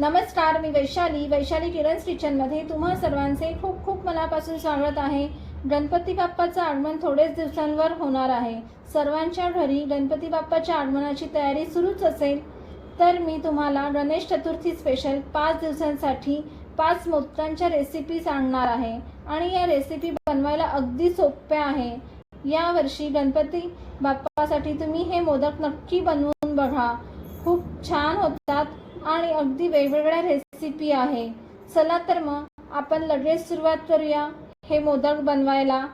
नमस्कार मी वैशाली. वैशाली किरण्स किचनमध्ये तुम्हा सर्वांचे खूप खूप मनापासून स्वागत आहे. गणपती बाप्पाचं आगमन थोडेच दिवसांवर होणार आहे. सर्वांच्या घरी गणपती बाप्पाच्या आगमनाची तयारी सुरूच असेल तर मी तुम्हाला गणेश चतुर्थी स्पेशल पाच दिवसांसाठी पाच मोदकांच्या रेसिपी सांगणार आहे. आणि या रेसिपी बनवायला अगदी सोप्या आहे. यावर्षी गणपती बाप्पासाठी तुम्ही हे मोदक नक्की बनवून बघा. खूप छान होतात. आणि अगदी वेगवेगळ्या रेसिपी आहे. चला तर मग आपण लगेच सुरुवात करूया हे मोदक बनवायला.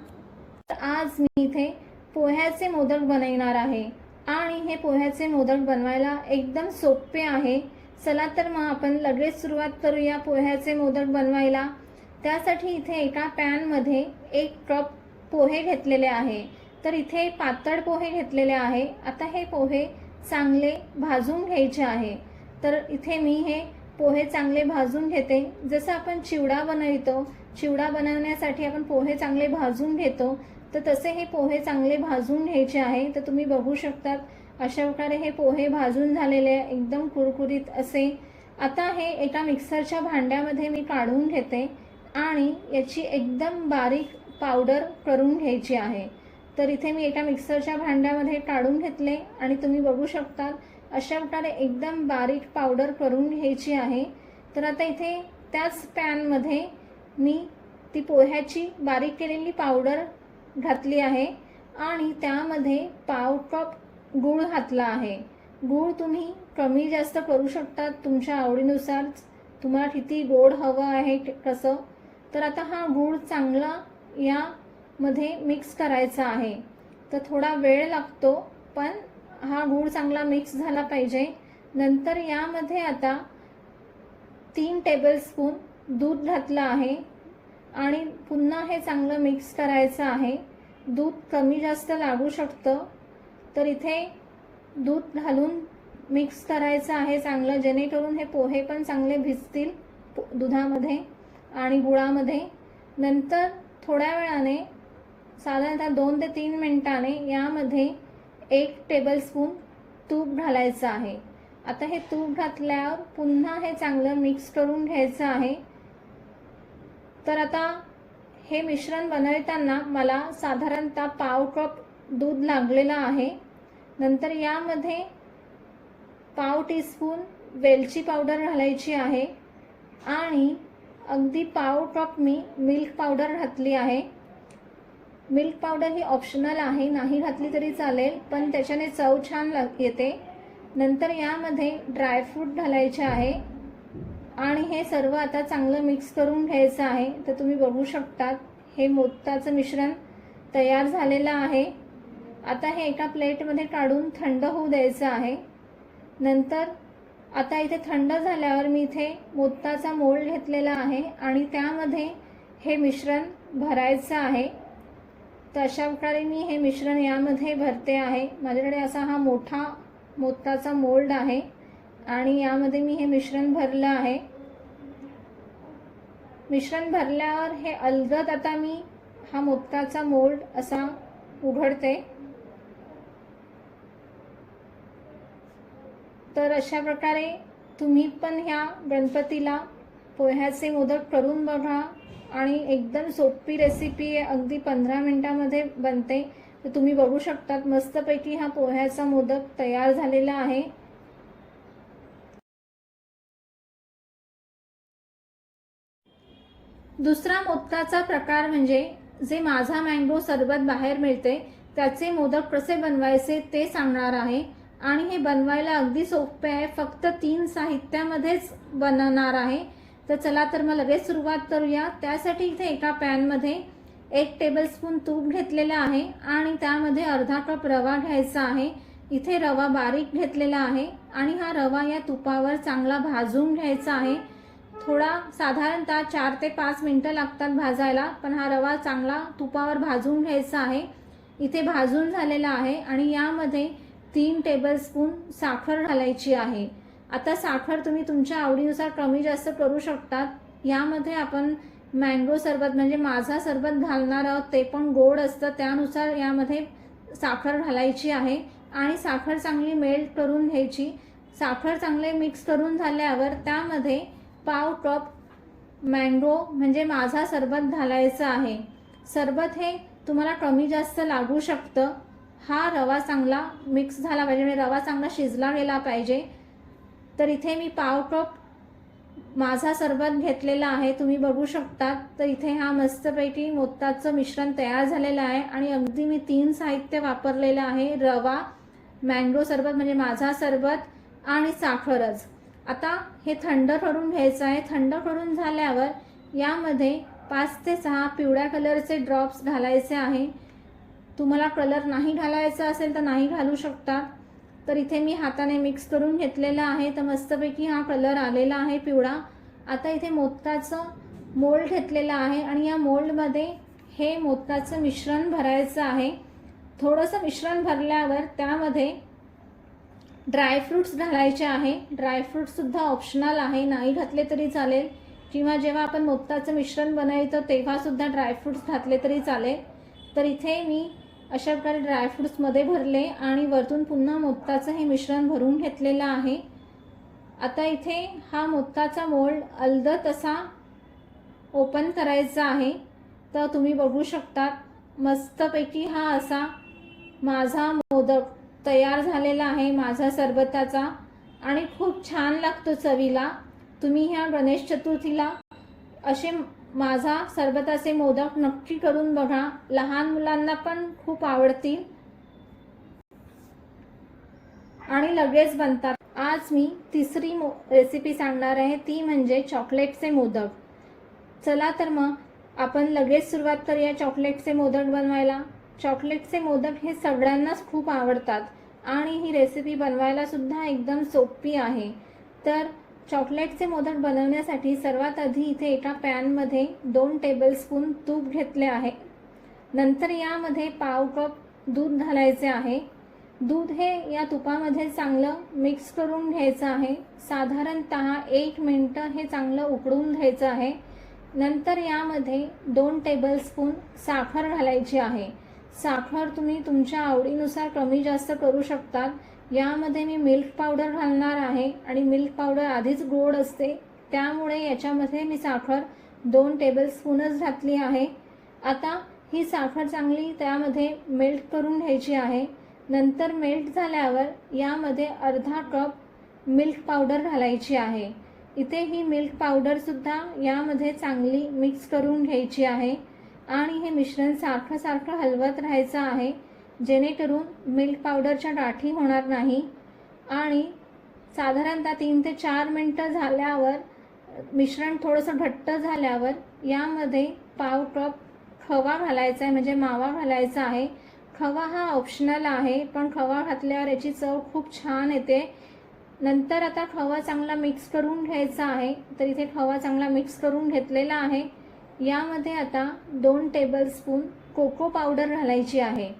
तर आज मी इथे पोह्याचे मोदक बनवणार आहे. आणि हे पोह्याचे मोदक बनवायला एकदम सोपे आहे. चला तर मग आपण लगेच सुरुवात करूया पोह्याचे मोदक बनवायला. त्यासाठी इथे एका पॅनमध्ये एक कप पोहे घेतलेले आहे. तर इथे पातळ पोहे घेतलेले आहे. आता हे पोहे चांगले भाजून घ्यायचे आहे. तर इथे मी हे पोहे चांगले भाजून घेते. जसं आपण चिवडा बनवितो चिवडा बनवण्यासाठी आपण पोहे चांगले भाजून घेतो तर तसे हे पोहे चांगले भाजून घ्यायचे आहे. तर तुम्ही बघू शकतात अशा प्रकारे हे पोहे भाजून झालेले आहे, एकदम कुरकुरीत असे. आता हे एका मिक्सरच्या भांड्यामध्ये मी काढून घेते आणि याची एकदम बारीक पावडर करून घ्यायची आहे. तर इथे मी एका मिक्सरच्या भांड्यामध्ये काढून घेतले आणि तुम्ही बघू शकता अशा प्रकारे एकदम बारीक पावडर करून घ्यायची आहे. तर आता इथे त्याच पॅनमध्ये मी ती पोह्याची बारीक केलेली पावडर घातली आहे आणि त्यामध्ये पाव कप गूळ घातला आहे. गूळ तुम्ही कमी जास्त करू शकता तुमच्या आवडीनुसार. तुम्हाला किती गोड हवं आहे कसं? तर आता हा गूळ चांगला यामध्ये मिक्स करायचा आहे. तर थोडा वेळ लागतो पण हा गूळ चांगला मिक्स झाला पाहिजे. नंतर यामध्ये आता तीन टेबलस्पून दूध घातलं आहे. आणि पुन्हा हे चांगलं मिक्स करायचं आहे. दूध कमी जास्त लागू शकतं. तर इथे दूध घालून मिक्स करायचं आहे चांगलं. जेणेकरून हे पोहे पण चांगले भिजतील दुधामध्ये आणि गुळामध्ये. नंतर थोड्या वेळाने साधारणतः दोन ते तीन मिनिटाने यामध्ये एक टेबलस्पून तूप घालायचं आहे. आता हे तूप घातल्यावर पुन्हा हे चांगलं मिक्स करून घ्यायचं आहे. तर आता हे मिश्रण बनवताना मला साधारणतः पाव कप दूध लागलेलं आहे. नंतर यामध्ये पाव टीस्पून वेलची पावडर घालायची आहे. आणि अगदी पाव कप मी मिल्क पावडर घातली आहे. मिल्क पावडर ही ऑप्शनल आहे नाही घातली तरी चालेल पण त्याच्याने चव छान लाग येते. नंतर यामध्ये ड्रायफ्रूट घालायचे आहे. आणि हे सर्व आता चांगलं मिक्स करून घ्यायचं आहे तर तुम्ही बघू शकतात. हे मोताचं मिश्रण तयार झालेलं आहे. आता हे एका प्लेटमध्ये काढून थंड होऊ द्यायचं आहे. नंतर आता इथे थंड झाल्यावर मी इथे मोत्ताचा मोल्ड घेतलेला आहे आणि त्यामध्ये हे मिश्रण भरायचं आहे. तर अशा प्रकारे मी हे मिश्रण यामध्ये भरते आहे. माझ्याकडे असा हा मोठा मोताचा मोल्ड आहे आणि यामध्ये मी हे मिश्रण भरलं आहे. मिश्रण भरल्यावर हे अलगद आता मी हा मोत्ताचा मोल्ड असा उघडते. तर अशा प्रकारे तुम्ही पण ह्या गणपतीला पोह्याचे मोदक करून बघा. आणि एकदम सोपी रेसिपी आहे अगदी पंधरा मिनिटामध्ये बनते. तर तुम्ही बघू शकतात मस्तपैकी हा पोह्याचा मोदक तयार झालेला आहे. दुसरा मोदकाचा प्रकार म्हणजे जे माझा मँगो सरबत बाहेर मिळते त्याचे मोदक कसे बनवायचे ते सांगणार आहे. आणि हे बनवायला अगदी सोपे आहे फक्त तीन साहित्यामध्येच बनणार आहे. तर चला तर मग लगेच सुरुवात करूया. त्यासाठी इथे एका पॅनमध्ये एक टेबलस्पून तूप घेतलेलं आहे आणि त्यामध्ये अर्धा कप रवा घ्यायचा आहे. इथे रवा बारीक घेतलेला आहे आणि हा रवा या तुपावर चांगला भाजून घ्यायचा आहे. थोडा साधारणतः चार ते पाच मिनटं लागतात भाजायला पण हा रवा चांगला तुपावर भाजून घ्यायचा आहे. इथे भाजून झालेला आहे आणि यामध्ये तीन टेबलस्पून साखर घालायची आहे. आता साखर तुम्ही तुमच्या आवडीनुसार कमी जास्त करू शकतात. यामध्ये आपण मँगो सरबत म्हणजे माझा सरबत घालणार आहोत ते पण गोड असतं. त्यानुसार यामध्ये साखर घालायची आहे आणि साखर चांगली मेल्ट करून घ्यायची. साखर चांगले मिक्स करून झाल्यावर त्यामध्ये पाव कप मँगो म्हणजे माझा सरबत घालायचा आहे. सरबत हे तुम्हाला कमी जास्त लागू शकतं. हा रवा चांगला मिक्स झाला पाहिजे. म्हणजे रवा चांगला शिजला गेला पाहिजे. तर इथे मी पाव कप माझा सरबत घेतलेला आहे तुम्ही बघू शकता तर इथे हा मस्तपैकी मोत्ताचं मिश्रण तयार झालेलं आहे आणि अगदी मी तीन साहित्य वापरलेलं आहे. रवा मँगो सरबत म्हणजे माझा सरबत आणि साखरच. आता हे थंड करून घ्यायचं आहे. थंड करून झाल्यावर यामध्ये पाच ते सहा पिवळ्या कलरचे ड्रॉप्स घालायचे आहे. तुम्हाला कलर नाही घालायचा असेल तर नाही घालू शकता. तर इथे मी हाताने मिक्स करून घेतलेला आहे. तर मस्तपैकी हा कलर आलेला आहे पिवळा. आता इथे मोदकाचं मोल्ड घेतलेलं आहे आणि या मोल्डमध्ये हे मोदकाचं मिश्रण भरायचं आहे. थोडंसं मिश्रण भरल्यावर त्यामध्ये ड्रायफ्रूट्स घालायचे आहे. ड्रायफ्रूट्ससुद्धा ऑप्शनल आहे. नाही घातले तरी चालेल. किंवा जेव्हा आपण मोदकाचं मिश्रण बनवतो तेव्हासुद्धा ड्रायफ्रूट्स घातले तरी चालेल. तर इथे मी अशा प्रकारे ड्रायफ्रूट्समध्ये भरले आणि वरतून पुन्हा मोत्ताचं हे मिश्रण भरून घेतलेलं आहे. आता इथे हा मोत्ताचा मोल्ड अलद तसा ओपन करायचा आहे. तर तुम्ही बघू शकतात मस्तपैकी हा असा माझा मोदक तयार झालेला आहे माझा सरबताचा. आणि खूप छान लागतो चवीला. तुम्ही ह्या गणेश चतुर्थीला असे माझा सरबताचे मोदक नक्की करून बघा. लहान मुलांना पण खूप आवडतील. आणि लगेच बनतात. आज मी तिसरी मो रेसिपी सांगणार आहे. ती म्हणजे चॉकलेटचे मोदक. चला तर मग आपण लगेच सुरुवात करूया चॉकलेटचे मोदक बनवायला. चॉकलेटचे मोदक हे सगळ्यांनाच खूप आवडतात. आणि ही रेसिपी बनवायला सुद्धा एकदम सोपी आहे. तर चॉकलेटचे मोदक बनवण्यासाठी सर्वात आधी इथे एका पॅनमध्ये दोन टेबलस्पून तूप घेतले आहे. नंतर यामध्ये पाव कप दूध घालायचे आहे. दूध हे या तुपामध्ये चांगलं मिक्स करून घ्यायचं आहे. साधारणत एक मिनटं हे चांगलं उकडून घ्यायचं आहे. नंतर यामध्ये दोन टेबलस्पून साखर घालायची आहे. साखर तुम्ही तुमच्या आवडीनुसार कमी जास्त करू शकतात. यामध्ये मी मिल्क पावडर घालणार आहे आणि मिल्क पावडर आधीच गोड असते. त्यामुळे याच्यामध्ये मी साखर दोन टेबलस्पूनच घातली आहे. आता ही साखर चांगली त्यामध्ये मेल्ट करून घ्यायची आहे. नंतर मेल्ट झाल्यावर यामध्ये अर्धा कप मिल्क पावडर घालायची आहे. इथे ही मिल्क पावडरसुद्धा यामध्ये चांगली मिक्स करून घ्यायची आहे. आणि हे मिश्रण सारखं सारखं हलवत राहायचं आहे. जेणेकरून मिल्क पावडरच्या गाठी होणार नाही. आणि साधारणतः तीन ते चार मिनटं झाल्यावर मिश्रण थोडंसं घट्ट झाल्यावर यामध्ये पाव कप खवा घालायचा आहे म्हणजे मावा घालायचा आहे. खवा हा ऑप्शनल आहे पण खवा घातल्यावर याची चव खूप छान येते. नंतर आता खवा चांगला मिक्स करून घ्यायचा आहे तर इथे खवा चांगला मिक्स करून घेतलेला आहे. यामध्ये आता दोन टेबलस्पून कोको पावडर घालायची आहे.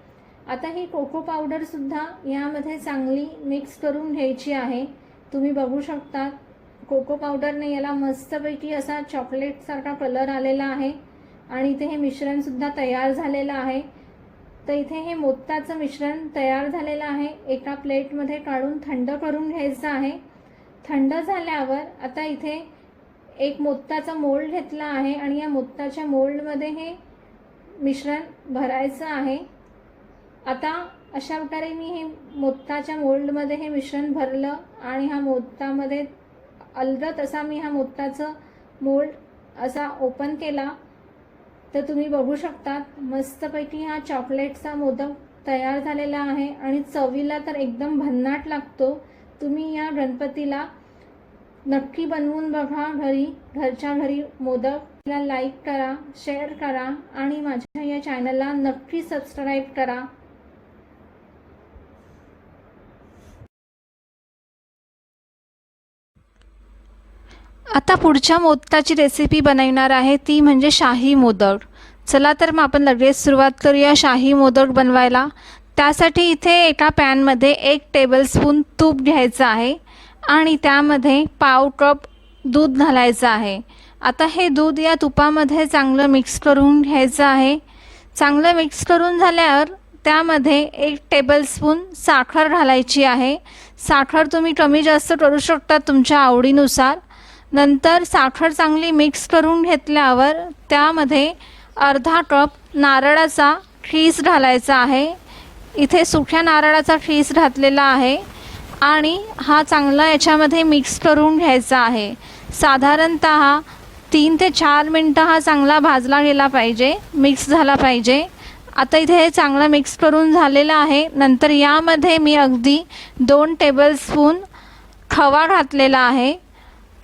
आता ही कोको पावडरसुद्धा यामध्ये चांगली मिक्स करून घ्यायची आहे. तुम्ही बघू शकता कोको पावडरने याला मस्तपैकी असा चॉकलेटसारखा कलर आलेला आहे. आणि इथे हे मिश्रणसुद्धा तयार झालेलं आहे. तर इथे हे मोत्ताचं मिश्रण तयार झालेलं आहे. एका प्लेटमध्ये काढून थंड करून घ्यायचं आहे. थंड झाल्यावर आता इथे एक मोत्ताचा मोल्ड घेतला आहे आणि या मोत्ताच्या मोल्डमध्ये हे मिश्रण भरायचं आहे. आता अशा प्रकारे मी हे मोत्ताच्या मोल्डमध्ये हे मिश्रण भरलं आणि हा मोत्तामध्ये अलगत असा मी हा मोत्ताचं मोल्ड असा ओपन केला तर तुम्ही बघू शकता मस्तपैकी हा चॉकलेटचा मोदक तयार झालेला आहे आणि चवीला तर एकदम भन्नाट लागतो. तुम्ही या गणपतीला नक्की बनवून बघा घरी घरच्या घरी मोदक. लाईक करा शेअर करा आणि माझ्या या चॅनलला नक्की सबस्क्राईब करा. आता पुढच्या मोदकाची रेसिपी बनवणार आहे ती म्हणजे शाही मोदक. चला तर मग आपण लगेच सुरुवात करूया शाही मोदक बनवायला. त्यासाठी इथे एका पॅनमध्ये एक टेबलस्पून तूप घ्यायचं आहे आणि त्यामध्ये पाव कप दूध घालायचं आहे. आता हे दूध या तुपामध्ये चांगलं मिक्स करून घ्यायचं आहे. चांगलं मिक्स करून झाल्यावर त्यामध्ये एक टेबलस्पून साखर घालायची आहे. साखर तुम्ही कमी जास्त करू शकता तुमच्या आवडीनुसार. नंतर साखर चांगली मिक्स करून घेतल्यावर त्यामध्ये अर्धा कप नारळाचा खीस घालायचा आहे. इथे सुक्या नारळाचा खीस घातलेला आहे आणि हा चांगला याच्यामध्ये मिक्स करून घ्यायचा आहे. साधारणत तीन ते चार मिनटं हा चांगला भाजला गेला पाहिजे मिक्स झाला पाहिजे. आता इथे हे चांगलं मिक्स करून झालेलं आहे. नंतर यामध्ये मी अगदी दोन टेबलस्पून खवा घातलेला आहे.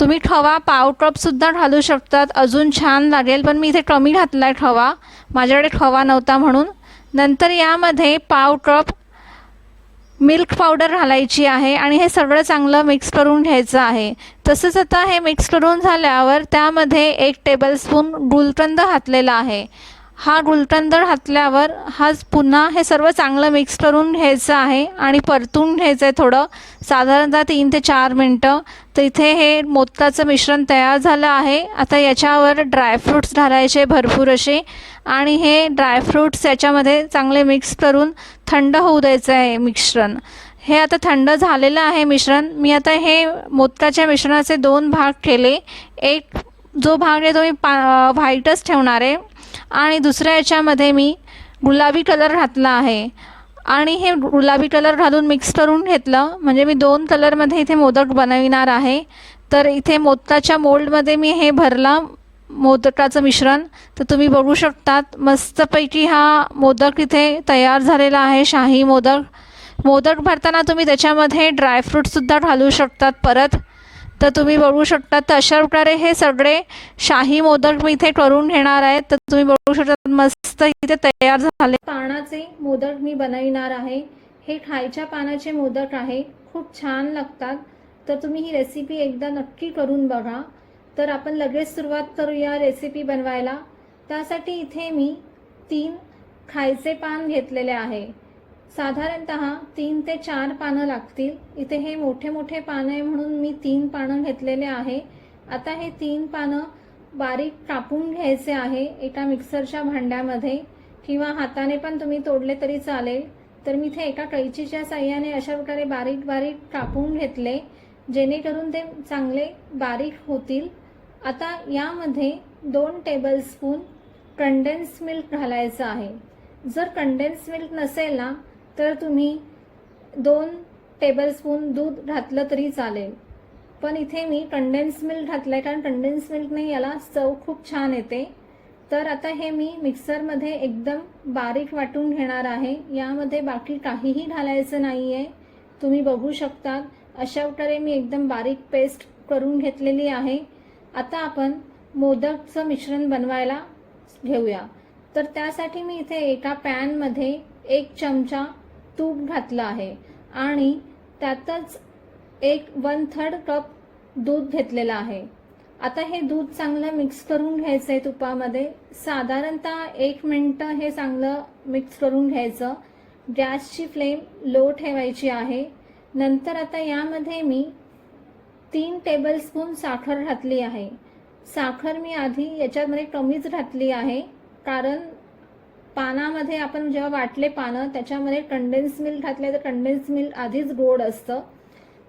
तुम्ही खवा पाव कपसुद्धा घालू शकतात. अजून छान लागेल पण मी इथे कमी घातला आहे खवा माझ्याकडे खवा नव्हता म्हणून. नंतर यामध्ये पाव कप मिल्क पावडर घालायची आहे आणि हे सगळं चांगलं मिक्स करून घ्यायचं आहे. तसंच आता हे मिक्स करून झाल्यावर त्यामध्ये एक टेबलस्पून गुलकंद घातलेला आहे. हा गुलकंद घातल्यावर हाच पुन्हा हे सर्व चांगलं मिक्स करून घ्यायचं आहे. आणि परतून घ्यायचं आहे थोडं साधारणतः तीन ते चार मिनटं. तर इथे हे मोदकाचं मिश्रण तयार झालं आहे. आता याच्यावर ड्रायफ्रूट्स घालायचे भरपूर असे. आणि हे ड्रायफ्रूट्स याच्यामध्ये चांगले मिक्स करून थंड होऊ द्यायचं आहे मिश्रण. हे आता थंड झालेलं आहे मिश्रण. मी आता हे मोदकाच्या मिश्रणाचे दोन भाग केले. एक जो भाग आहे तो मी पा व्हाईटच ठेवणार आहे. आणि दुसऱ्या याच्यामध्ये मी गुलाबी कलर घातला आहे. आणि हे गुलाबी कलर घालून मिक्स करून घेतलं. म्हणजे मी दोन कलरमध्ये इथे मोदक बनविणार आहे. तर इथे मोदकाच्या मोल्डमध्ये मी हे भरलं. मोदकाचं मिश्रण. तर तुम्ही बघू शकतात मस्तपैकी हा मोदक इथे तयार झालेला आहे शाही मोदक. मोदक भरताना तुम्ही त्याच्यामध्ये ड्रायफ्रूटसुद्धा घालू शकतात परत. तर तुम्ही बघू शकता तर अशा प्रकारे हे सगळे शाही मोदक मी इथे करून घेणार आहे. तर तुम्ही बघू शकता मस्त इथे तयार झाले. पानाचे मोदक मी बनविणार आहे. हे खायच्या पानाचे मोदक आहे. खूप छान लागतात. तर तुम्ही ही रेसिपी एकदा नक्की करून बघा. तर आपण लगेच सुरुवात करूया रेसिपी बनवायला. त्यासाठी इथे मी तीन खायचे पान घेतलेले आहे. साधारणत तीन ते चार पानं लागतील. इथे हे मोठे मोठे पानं आहे म्हणून मी तीन पानं घेतलेले आहे. आता हे तीन पानं बारीक कापून घ्यायचे आहे एका मिक्सरच्या भांड्यामध्ये किंवा हाताने पण तुम्ही तोडले तरी चालेल. तर मी इथे एका कैचीच्या साह्याने अशा प्रकारे बारीक बारीक कापून घेतले जेणेकरून ते चांगले बारीक होतील. आता यामध्ये दोन टेबलस्पून कंडेन्स मिल्क घालायचं आहे. जर कंडेन्स मिल्क नसेल ना तर तुम्ही दोन टेबलस्पून दूध घातलं तरी चालेल. पण इथे मी कंडेन्स मिल्क घातलं आहे कारण कंडेन्स मिल्कने याला चव खूप छान येते. तर आता हे मी मिक्सरमध्ये एकदम बारीक वाटून घेणार आहे. यामध्ये बाकी काहीही घालायचं नाही आहे तुम्ही बघू शकता अशा प्रकारे मी एकदम बारीक पेस्ट करून घेतलेली आहे. आता आपण मोदकचं मिश्रण बनवायला घेऊया. तर त्यासाठी मी इथे एका पॅनमध्ये एक चमचा तूप घातलं आहे. आणि त्यातच एक वन थर्ड कप दूध घेतलेलं आहे. आता हे दूध चांगलं मिक्स करून घ्यायचं आहे तुपामध्ये. साधारणतः एक मिनटं हे चांगलं मिक्स करून घ्यायचं. गॅसची फ्लेम लो ठेवायची आहे. नंतर आता यामध्ये मी तीन टेबलस्पून साखर घातली आहे. साखर मी आधी याच्यामध्ये कमीच घातली आहे. कारण पानामध्ये आपण जेव्हा वाटले पानं त्याच्यामध्ये कंडेन्स मिल्क घातले तर कंडेन्स मिल्क आधीच गोड असतं.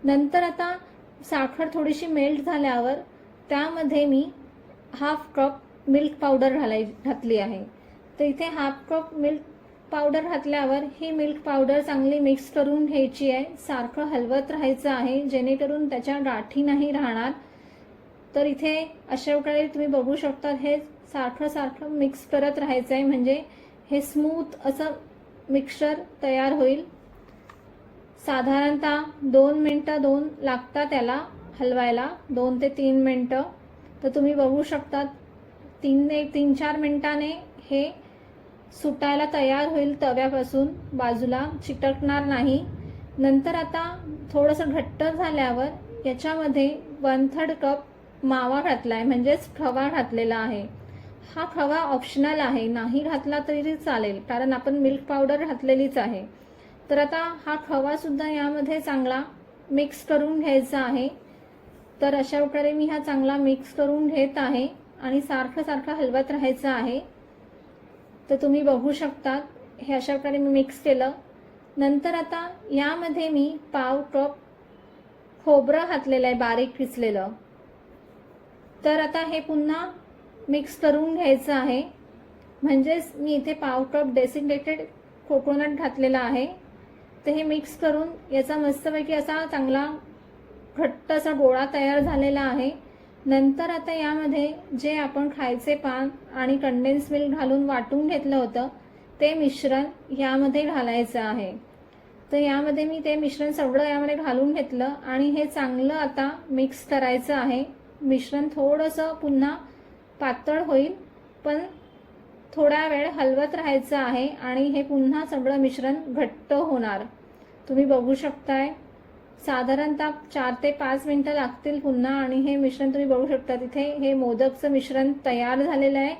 नंतर आता साखर थोडीशी मेल्ट झाल्यावर त्यामध्ये मी हाफ कप मिल्क पावडर घालाय घातली आहे. तर इथे हाफ कप मिल्क पावडर घातल्यावर ही मिल्क पावडर चांगली मिक्स करून घ्यायची आहे. सारखं हलवत राहायचं आहे जेणेकरून त्याच्या गाठी नाही राहणार. तर इथे अशा प्रकारे तुम्ही बघू शकता हे सारखं सारखं मिक्स करत राहायचं आहे म्हणजे हे स्मूथ असं मिक्सचर तयार होईल. साधारणतः दोन मिनटं दोन लागतात त्याला हलवायला. दोन ते तीन मिनटं. तर तुम्ही बघू शकता तीन एक तीन चार मिनटाने हे सुटायला तयार होईल तव्यापासून. बाजूला चिटकणार नाही. नंतर आता थोडंसं घट्ट झाल्यावर याच्यामध्ये वन थर्ड कप मावा घातला आहे म्हणजेच खवा घातलेला आहे. हा खवा ऑप्शनल आहे. नाही घातला तरी चालेल कारण आपण मिल्क पावडर घातलेलीच आहे. तर आता हा खवा सुद्धा यामध्ये चांगला मिक्स करून घ्यायचा आहे. तर अशा प्रकारे मी हा चांगला मिक्स करून घेत आहे आणि सारखं सारखं हलवत राहायचं आहे. तर तुम्ही बघू शकता हे अशा प्रकारे मी मिक्स केलं. नंतर आता यामध्ये मी पाव कप खोबरं घातलेलं आहे बारीक किसलेलं तर आता हे पुन्हा मिक्स करून घ्यायचं आहे. म्हणजेच मी इथे पाव कप डेसिग्नेटेड कोकोनट घातलेला आहे. तर हे मिक्स करून याचा मस्तपैकी असा चांगला घट्ट असा गोळा तयार झालेला आहे. नंतर आता यामध्ये जे आपण खायचे पान आणि कंडेन्स मिल्क घालून वाटून घेतलं होतं ते मिश्रण यामध्ये घालायचं आहे. तर यामध्ये मी ते मिश्रण सगळं यामध्ये घालून घेतलं आणि हे चांगलं आता मिक्स करायचं आहे. मिश्रण थोडंसं पुन्हा पातळ होईल पण थोडा वेळ हलवत राहायचं आहे आणि हे पुन्हा सगळं मिश्रण घट्ट होणार. तुम्ही बघू शकताय साधारणतः चार ते पाच मिनटं लागतील पुन्हा आणि हे मिश्रण तुम्ही बघू शकता. तिथे हे मोदकचं मिश्रण तयार झालेलं आहे.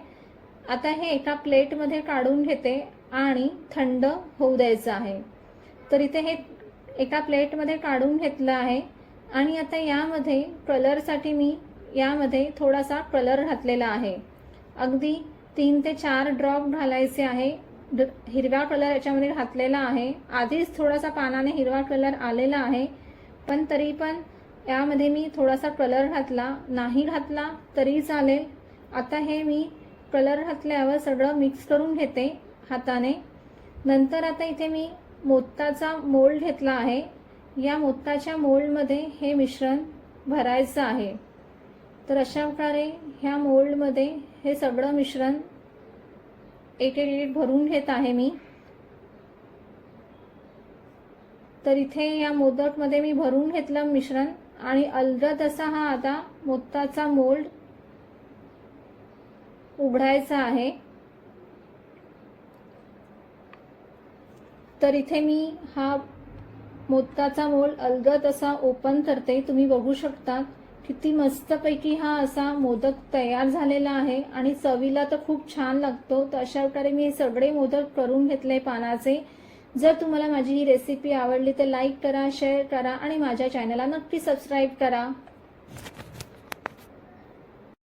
आता हे एका प्लेटमध्ये काढून घेते आणि थंड होऊ द्यायचं आहे. तर इथे हे एका प्लेटमध्ये काढून घेतलं आहे आणि आता यामध्ये कलरसाठी मी यामध्ये थोडासा कलर घातलेला आहे. अगदी तीन ते चार ड्रॉप घालायचे आहे. ड- हिरवा कलर याच्यामध्ये घातलेला आहे. आधीच थोडासा पानाने हिरवा कलर आलेला आहे. पण तरी पण यामध्ये मी थोडासा कलर घातला. नाही घातला तरी चालेल. आता हे मी कलर घातल्यावर सगळं मिक्स करून घेते हाताने. नंतर आता इथे मी मोत्ताचा मोल्ड घेतला आहे. या मोत्ताच्या मोल्डमध्ये हे मिश्रण भरायचं आहे. तर अशा प्रकारे ह्या मोल्डमध्ये हे सगळं मिश्रण एक एक एक भरून घेत आहे मी. तर इथे या मोदकमध्ये मी भरून घेतलं मिश्रण आणि अलगद असा हा आता मोत्ताचा मोल्ड उघडायचा आहे. तर इथे मी हा मोत्ताचा मोल्ड अलगद असा ओपन करते. तुम्ही बघू शकता. किती मस्तपैकी हा असा मोदक तयार झालेला आहे आणि चवीला तर खूप छान लागतो. तर अशा प्रकारे मी सगळे मोदक करून घेतले पानाचे. जर तुम्हाला माझी ही रेसिपी आवडली तर लाईक करा शेअर करा आणि माझ्या चॅनलला नक्की सबस्क्राईब करा.